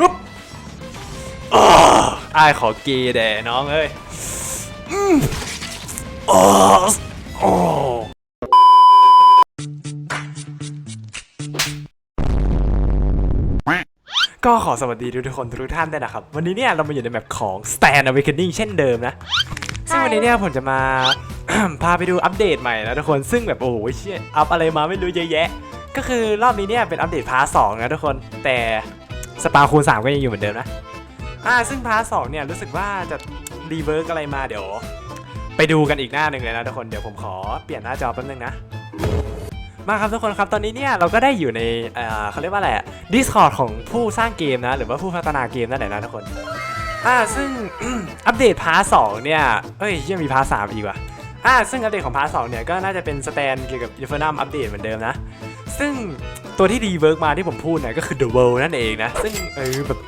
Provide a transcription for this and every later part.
ฮึบอ้าอ้ายขอเกย์แด่น้องเอ้ยอืมอ้าโอ้ก็ขอสวัสดีทุกคนทุกท่านด้วยนะครับ วันนี้เนี่ยเรามาอยู่ในแมปของ Stand Awakening เช่นเดิมนะ ซึ่งวันนี้เนี่ยผมจะมา พาไปดูอัปเดตใหม่นะทุกคนซึ่งแบบโอ้โหเชี่ยอัปอะไรมาไม่รู้เยอะแยะ ก็คือรอบนี้เนี่ยเป็นอัปเดตพาร์ทสองนะทุกคน แต่ สปาคูณ3ก็ยังอยู่เหมือนเดิมนะ อ่า ซึ่งพาร์ทสองเนี่ยรู้สึกว่าจะรีเวิร์กอะไรมาเดี๋ยว ไปดูกันอีกหน้าหนึ่งเลยนะทุกคน เดี๋ยวผมขอเปลี่ยนหน้าจอแป๊บนึงนะ มาครับทุกคนครับ ตอนนี้เนี่ยเราก็ได้อยู่ในเอ่อเขาเรียกว่าอะไรอะ Discord ของผู้สร้างเกมนะ หรือว่าผู้พัฒนาเกมนั่นแหละนะทุกคน อ่า ซึ่ง อัปเดตพาร์ทสองเนี่ยเอ้ยยังมีพาร์ทสามอีกว่ะอ่าซึ่งอัปเดตของพาร์ทสองเนี่ยก็น่าจะเป็นสแตนเกี่ยวกับอินฟ r นัมอัปเดตเหมือนเดิมนะ ซึ่ง ตัวที่รีเวิร์กมาที่ผมพูดเนี่ยก็คือ The World นั่นเองนะ ซึ่งเออแบบ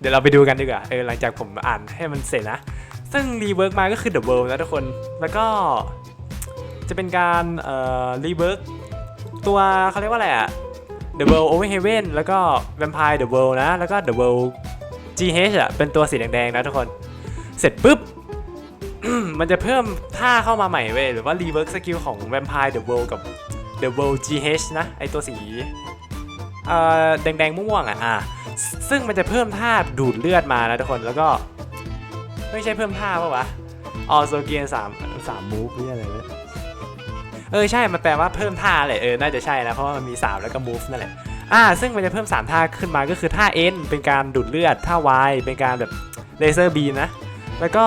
เดี๋ยวเราไปดูกันดีกว่าเออหลังจากผมอ่านให้มันเสร็จนะ ซึ่งรีเวิร์กมาก็คือ The World นะทุกคนแล้วก็จะเป็นการเอ่อรีเวิร์กตัวเขาเรียกว่าอะไรอะ The World Over Heaven แล้วก็ Vampire The World นะ แล้วก็ The World GH อะเป็นตัวสีแดงๆนะทุกคน เสร็จปุ๊บ มันจะเพิ่มท่าเข้ามาใหม่เว้ยหรือว่า rework skill ของ Vampire The World กับ The World GH นะ ไอตัวสีเอ่อแดงๆม่วงอะอะ ซึ่งมันจะเพิ่มท่าดูดเลือดมานะทุกคนแล้วก็ ไม่ใช่เพิ่มท่าปะวะออโซเกียนสามสามมูฟนี่อะไรเนี่ยเออใช่ มันแปลว่าเพิ่มท่าแหละเออ น่าจะใช่นะ เพราะว่ามันมี 3 แล้วก็ move นั่นแหละ อ่า ซึ่งมันจะเพิ่ม 3 ท่าขึ้นมาก็คือท่า N เป็นการดูดเลือด ท่า Y เป็นการแบบเลเซอร์บีนะ แล้วก็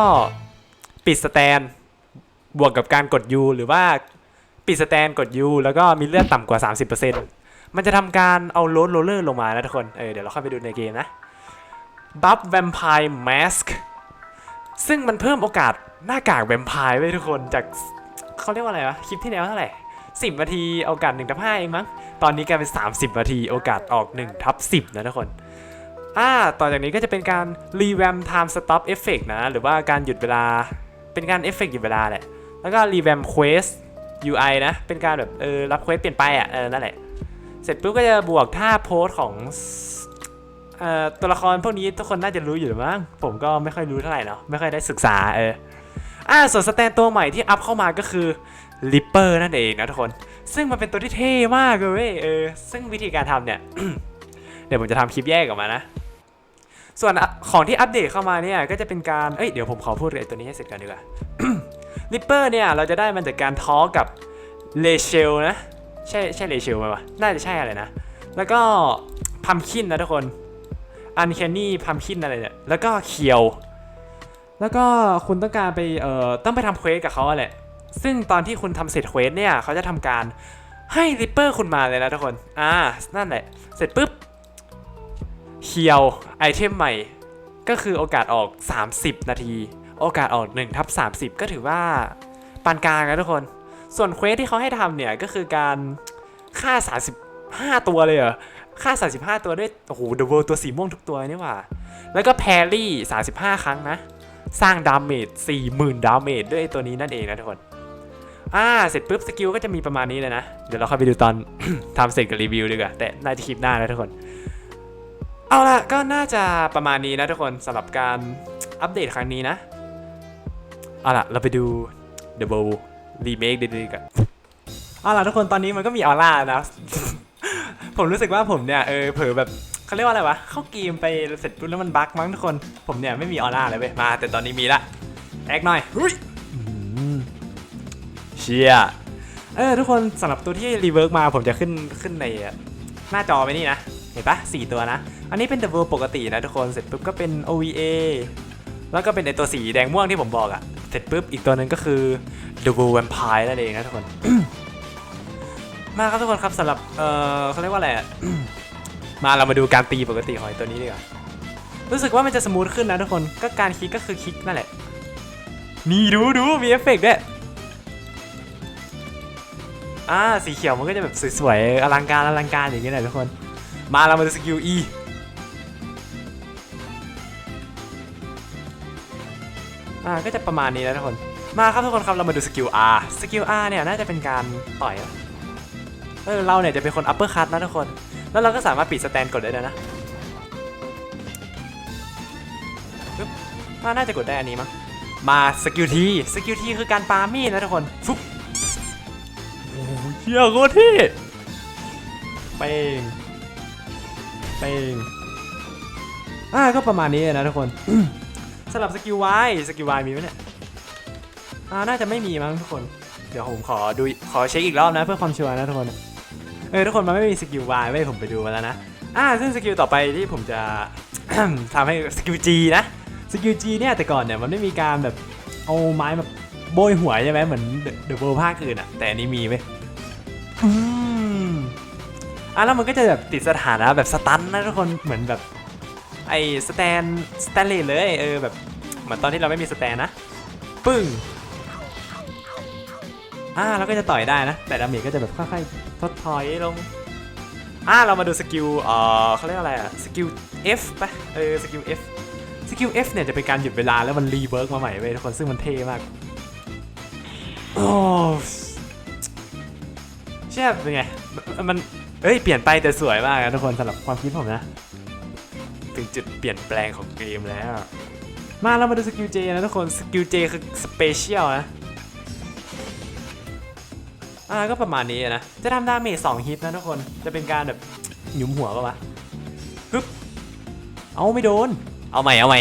ปิดสแตน บวกกับการกด U หรือว่า ปิดสแตนกด U แล้วก็มีเลือดต่ำกว่า 30%มันจะทำการเอาโรดโรลเลอร์ลงมานะทุกคน เออเดี๋ยวเราเข้าไปดูในเกมนะบัฟแวมไพร์แมสก์ซึ่งมันเพิ่มโอกาสหน้ากากแวมไพร์ไว้ทุกคนจากเขาเรียกว่าอะไรวะ คลิปที่แล้วเท่าไหร่10นาทีโอกาส1ทับ5เองมั้ง ตอนนี้กลายเป็น 30นาทีโอกาสออก1ทับ10 นะทุกคนอ่าต่อจากนี้ก็จะเป็นการ revamp time stop effect นะ หรือว่าการหยุดเวลาเป็นการเอฟเฟกต์หยุดเวลาแหละ แล้วก็ revamp quest UI นะ เป็นการแบบเออรับเควสเปลี่ยนไปอะเออนั่นแหละ เสร็จปุ๊บก็จะบวกท่าโพสของเอ่อตัวละครพวกนี้ทุกคนน่าจะรู้อยู่หรือมั้ง ผมก็ไม่ค่อยรู้เท่าไหร่เนาะ ไม่ค่อยได้ศึกษาเอออ่าส่วนสแตนตัวใหม่ที่อัพเข้ามาก็คือ Ripper นั่นเองนะทุกคน ซึ่งมันเป็นตัวที่เท่มากเลยเออ ซึ่งวิธีการทำเนี่ย เดี๋ยวผมจะทำคลิปแยกออกมานะ ส่วนของที่อัปเดตเข้ามาเนี่ยก็จะเป็นการ เอ้ยเดี๋ยวผมขอพูดไอ้ตัวนี้ให้เสร็จกันดีกว่า Ripper เนี่ยเราจะได้มันจากการทอกับเลเชลนะ ใช่ใช่เลเชลไหมวะน่าจะใช่อะไรนะ แล้วก็พัมคินนะทุกคนอันแคนนี่พัมคินอะไรเนี่ยแล้วก็เคียว แล้วก็คุณต้องการไปเอ่อต้องไปทำเควสกับเขาอะแหละซึ่งตอนที่คุณทำเสร็จเควสเนี่ยเขาจะทำการให้ริปเปอร์คุณมาเลยนะทุกคน อ่า นั่นแหละ เสร็จปุ๊บเคียวไอเทมใหม่ ก็คือโอกาสออก 30 นาที โอกาสออก1ทับ30 ก็ถือว่าปานกลางนะทุกคน ส่วนเควสที่เขาให้ทำเนี่ยก็คือการฆ่า 35 ตัวเลยเหรอฆ่า 35 ตัวด้วยโอ้โหเดอะเวิลตัวสีม่วงทุกตัวนี่หว่า แล้วก็แพรี่ 35 ครั้งนะ สร้างดาเมจ40,000 ดาเมจด้วยตัวนี้นั่นเองนะทุกคนอ่าเสร็จปุ๊บสกิลก็จะมีประมาณนี้เลยนะ เดี๋ยวเราเข้าไปดูตอน ทำเสร็จกับรีวิวดีกว่าแต่น่าจะคลิปหน้านะทุกคน เอาล่ะก็น่าจะประมาณนี้นะทุกคนสำหรับการอัปเดตครั้งนี้นะ เอาล่ะ เราไปดู The b o w Remake ดีๆกันเอาล่ะทุกคนตอนนี้มันก็มีออร่านะ ผมรู้สึกว่าผมเนี่ยเออเผลอแบบเขาเรียกว่าอะไรวะ เข้าเกมไปเสร็จปุ๊บแล้วมันบั๊กมั้งทุกคน ผมเนี่ยไม่มีออร่าเลยเว้ย มา แต่ตอนนี้มีละแอคหน่อยเฮ้ยอื้อหือเชียเออทุกคนสำหรับตัวที่รีเวิร์กมาผมจะขึ้นขึ้นในหน้าจอไปนี่นะ เห็นปะสี่ตัวนะ อันนี้เป็น The World ปกตินะทุกคนเสร็จปุ๊บก็เป็น OVA แล้วก็เป็นไอตัวสีแดงม่วงที่ผมบอกอะ เสร็จปุ๊บอีกตัวหนึงก็คือ The World Vampire นั่นเองนะทุกคน มาครับทุกคนครับสำหรับ เออเขาเรียกว่าอะไรมาเรามาดูการตีปกติของไอ้ตัวนี้ดีกว่า รู้สึกว่ามันจะสมูทขึ้นนะทุกคน ก็การคลิกก็คือคลิกนั่นแหละ นี่ดูดูมีเอฟเฟกต์ด้วยอ่าสีเขียวมันก็จะแบบสวยๆอลังการอลังการอย่างเงี้ยแหละทุกคน มาเรามาดูสกิล E อ่าก็จะประมาณนี้นะทุกคน มาครับทุกคนครับเรามาดูสกิล R สกิล R เนี่ยน่าจะเป็นการต่อยเออเราเนี่ยจะเป็นคน upper cut นะทุกคน แล้วเราก็สามารถปิดสแตนกดได้ด้วยนะปึ๊บอ่าน่าจะกดได้อันนี้มั้งมาสกิลทีสกิลทีคือการปามีดนะทุกคนฟุ๊บโอ้โหเชี่ยโคตรเท่เป้งเป้งอ่าก็ประมาณนี้นะทุกคน สำหรับสกิลวายสกิลวายมีไหมเนี่ยอ่าน่าจะไม่มีมั้งทุกคน เดี๋ยวผมขอดูขอเช็คอีกรอบนะเพื่อความชัวร์นะทุกคน เออทุกคนมันไม่มีสกิลวายเว้ยผมไปดูมาแล้วนะ อ่าซึ่งสกิลต่อไปที่ผมจะ ทำให้สกิลจีนะ สกิลจีเนี่ยแต่ก่อนเนี่ยมันไม่มีการแบบเอาไม้แบบโบยหัวใช่ไหมเหมือนเดอะเวิร์ภาคอื่นอะแต่อันนี้มีเว้ยอืมอะแล้วมันก็จะแบบติดสถานะแบบสตันนะทุกคนเหมือนแบบ ไอ้สแตนสแตนเลสเลยเออแบบเหมือนตอนที่เราไม่มีสแตนนะปึ้งอ่าเราก็จะต่อยได้นะ แต่ดาเมจก็จะแบบค่อยๆทดถอยลงอ่าเรามาดูสกิลเอ่อเขาเรียกอะไรอะสกิล F ปะเออสกิล F สกิล F เนี่ยจะเป็นการหยุดเวลาแล้วมันรีเวิร์กมาใหม่เว้ยทุกคนซึ่งมันเท่มากโอ้เชื่อเป็นไงมันเอ้ยเปลี่ยนไปแต่สวยมากนะทุกคนสำหรับความคิดผมนะ ถึงจุดเปลี่ยนแปลงของเกมแล้ว มาเรามาดูสกิล J นะทุกคน สกิล J คือสเปเชียลนะ อ่าก็ประมาณนี้นะ จะทำดาเมจสองฮิตนะทุกคน จะเป็นการแบบหยุมหัวก็วะฮึบเอาไม่โดน เอาใหม่เอาใหม่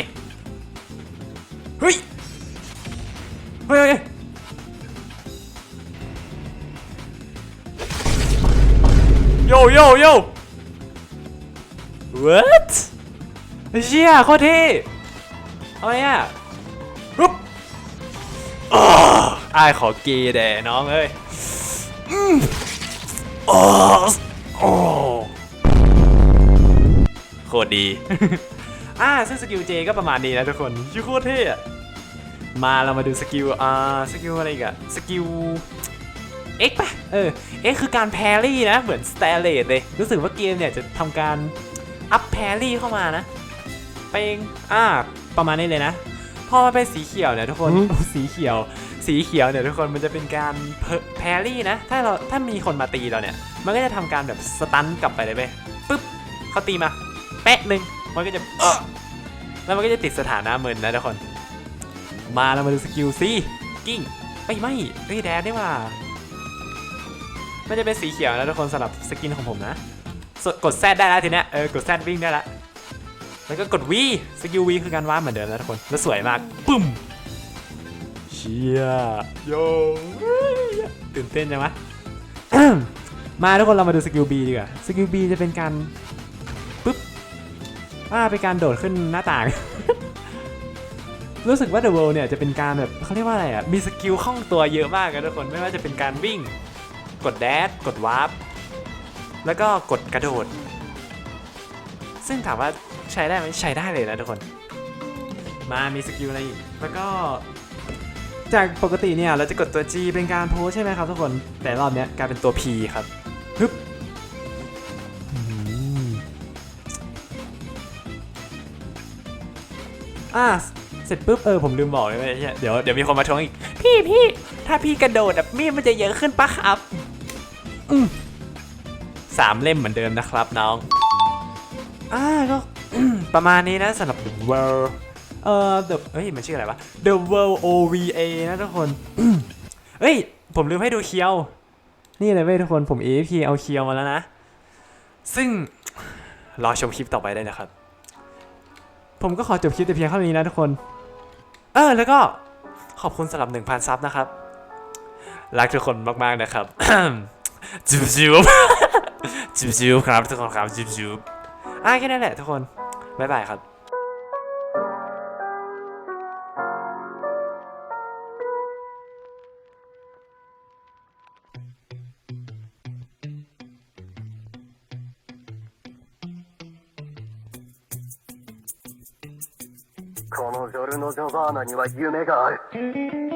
เฮ้ย เฮ้ยเฮ้ยโยโยโย what เชี่ยโคตรเท่เอาไงอะฮึบอ้าวอ้ายขอเกย์แด่น้องเอ้ยโอ้โอ้โคตรดี อ่าซึ่งสกิลเจก็ประมาณนี้นะทุกคนชื่อโคตรเท่อะมาเรามาดูสกิล อ่า สกิลอะไรอีกอะสกิล X ป่ะ เออ X คือการแพรี่นะ เหมือนสเตเลตเลย รู้สึกว่าเกมเนี่ยจะทำการอัพแพรี่เข้ามานะ เปงอ่าประมาณนี้เลยนะ พอมาเป็นสีเขียวเนี่ยทุกคนสีเขียว สีเขียวเนี่ยทุกคนมันจะเป็นการแพรี่นะ ถ้าเราถ้ามีคนมาตีเราเนี่ย มันก็จะทำการแบบสตันกลับไปเลยเว้ยปึ๊บเขาตีมาแปะหนึ่งมันก็จะเออแล้วมันก็จะติดสถานะมึนนะทุกคน มาเรามาดูสกิลซีกิ้งไม่ไม่เอ้ยแดนได้ว่ามันจะเป็นสีเขียวนะทุกคนสำหรับสกินของผมนะสกดแซดได้แล้วทีเนี้ยเออกดแซดวิ่งได้แล้ว แล้วก็กดวีสกิลวีคือการว้าร์ปเหมือนเดิมนะทุกคน แล้วสวยมากปึ้มเชียโยตื่นเต้นจังวะมาทุกคนเรามาดูสกิล B ดีกว่าสกิล B จะเป็นการปึ๊บอ่าเป็นการโดดขึ้นหน้าต่าง รู้สึกว่า The World เนี่ยจะเป็นการแบบเขาเรียกว่าอะไรอะมีสกิลคล่องตัวเยอะมากนะทุกคนไม่ว่าจะเป็นการวิ่ง กดแดชกดวาร์ปแล้วก็กดกระโดด ซึ่งถามว่าใช้ได้ไหมใช้ได้เลยนะทุกคน มามีสกิลอะไรอีก แล้วก็ จากปกติเนี่ยเราจะกดตัว G เป็นการโพสใช่ไหมครับทุกคน แต่รอบเนี้ยกลายเป็นตัว P ครับฮึบอะเสร็จปุ๊บเออผมลืมบอกเลยเว้ยเหี้ยเดี๋ยวเดี๋ยวมีคนมาทวงอีก พี่พี่ถ้าพี่กระโดดแบบมีดมันจะเยอะขึ้นปะครับ อืมสามเล่มเหมือนเดิมนะครับน้อง อ่าก็ประมาณนี้นะสำหรับ The World เอ่อ The เอ้ยมันชื่ออะไรวะ The World OVA นะทุกคนเอ้ย ผมลืมให้ดูเคียว นี่เลยเว้ยทุกคนผม AFK เอาเคียวมาแล้วนะ ซึ่งรอชมคลิปต่อไปได้นะครับ ผมก็ขอจบคลิปแต่เพียงเท่านี้นะทุกคน เออแล้วก็ขอบคุณสำหรับ1,000ซับนะครับ รักทุกคนมากๆนะครับจูบจูบจูบจูบครับทุกคนครับจูบจูบ อ่ะแค่นั้นแหละทุกคน บ๊ายบายครับ このジョルノ・ジョバーナには夢がある